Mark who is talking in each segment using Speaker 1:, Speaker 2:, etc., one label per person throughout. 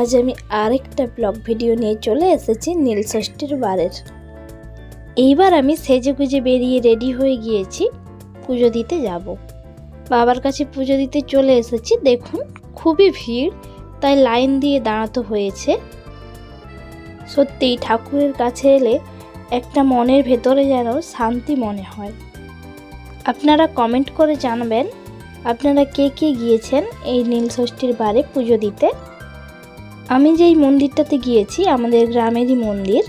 Speaker 1: আজ আমি আরেকটা ব্লগ ভিডিও নিয়ে চলে এসেছি নীলষষ্ঠীর বারের। এইবার আমি সেজে গুজে বেরিয়ে রেডি হয়ে গিয়েছি পুজো দিতে যাব। বাবার কাছে পুজো দিতে চলে এসেছি, দেখুন খুবই ভিড়, তাই লাইন দিয়ে দাঁড়াতে হয়েছে। সত্যিই ঠাকুরের কাছে এলে একটা মনের ভেতরে যেন শান্তি মনে হয়। আপনারা কমেন্ট করে জানাবেন, আপনারা কে কে গিয়েছেন এই নীলষষ্ঠীর বারে পুজো দিতে? আমি যেই মন্দিরটাতে গিয়েছি, আমাদের গ্রামেরই মন্দির।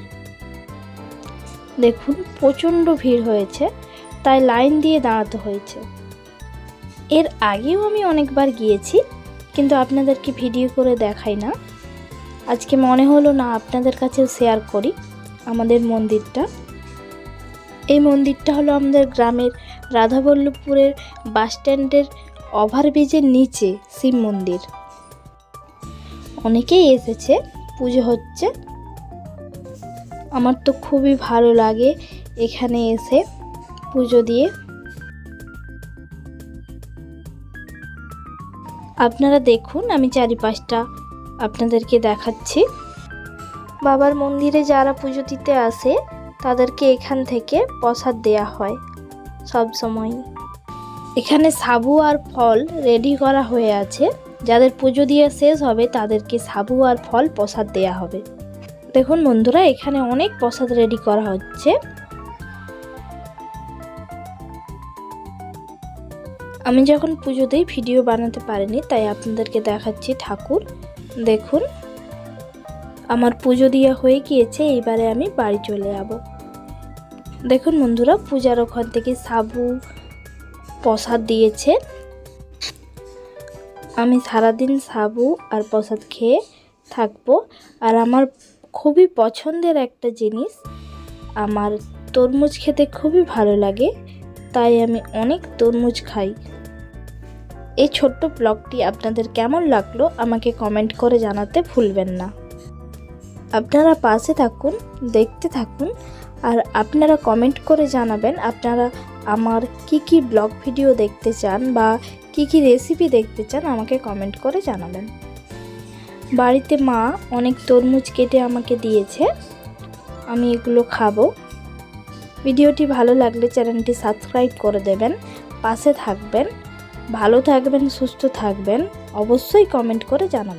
Speaker 1: দেখুন, প্রচণ্ড ভিড় হয়েছে, তাই লাইন দিয়ে দাঁড়াতে হয়েছে। এর আগেও আমি অনেকবার গিয়েছি, কিন্তু আপনাদেরকে ভিডিও করে দেখাই না। আজকে মনে হলো না আপনাদের কাছেও শেয়ার করি আমাদের মন্দিরটা। এই মন্দিরটা হলো আমাদের গ্রামের রাধাবল্লভপুরের বাস স্ট্যান্ডের ওভারব্রিজের নিচে শিব মন্দির। অনেকেই এসেছে, পুজো হচ্ছে। আমার তো খুবই ভালো লাগে এখানে এসে পুজো দিয়ে। আপনারা দেখুন, আমি চারিপাশটা আপনাদেরকে দেখাচ্ছি। বাবার মন্দিরে যারা পুজো দিতে আসে, তাদেরকে এখান থেকে প্রসাদ দেয়া হয় সব সময় এখানে সাবু আর ফল রেডি করা হয়ে আছে। যাদের পুজো দিয়ে শেষ হবে, তাদেরকে সাবু আর ফল প্রসাদ দেয়া হবে। দেখুন বন্ধুরা, এখানে অনেক প্রসাদ রেডি করা হচ্ছে। আমি যখন পুজো দিই, ভিডিও বানাতে পারিনি, তাই আপনাদেরকে দেখাচ্ছি ঠাকুর। দেখুন, আমার পুজো দেওয়া হয়ে গিয়েছে, এইবারে আমি বাড়ি চলে যাব। দেখুন বন্ধুরা, পূজার ওখান থেকে সাবু প্রসাদ দিয়েছে। আমি সারাদিন সাবু আর প্রসাদ খেয়ে থাকব। আর আমার খুবই পছন্দের একটা জিনিস, আমার তরমুজ খেতে খুবই ভালো লাগে, তাই আমি অনেক তরমুজ খাই। এই ছোট্ট ব্লগটি আপনাদের কেমন লাগল আমাকে কমেন্ট করে জানাতে ভুলবেন না। আপনারা পাশে থাকুন, দেখতে থাকুন, আর আপনারা কমেন্ট করে জানাবেন আপনারা আমার কি কি ব্লগ ভিডিও দেখতে চান বা কি কি রেসিপি দেখতে চান আমাকে কমেন্ট করে জানাবেন। বাড়িতে মা অনেক তরমুজ কেটে আমাকে দিয়েছে, আমি এগুলো খাব। ভিডিওটি ভালো লাগলে চ্যানেলটি সাবস্ক্রাইব করে দেবেন, পাশে থাকবেন, ভালো থাকবেন, সুস্থ থাকবেন, অবশ্যই কমেন্ট করে জানাবেন।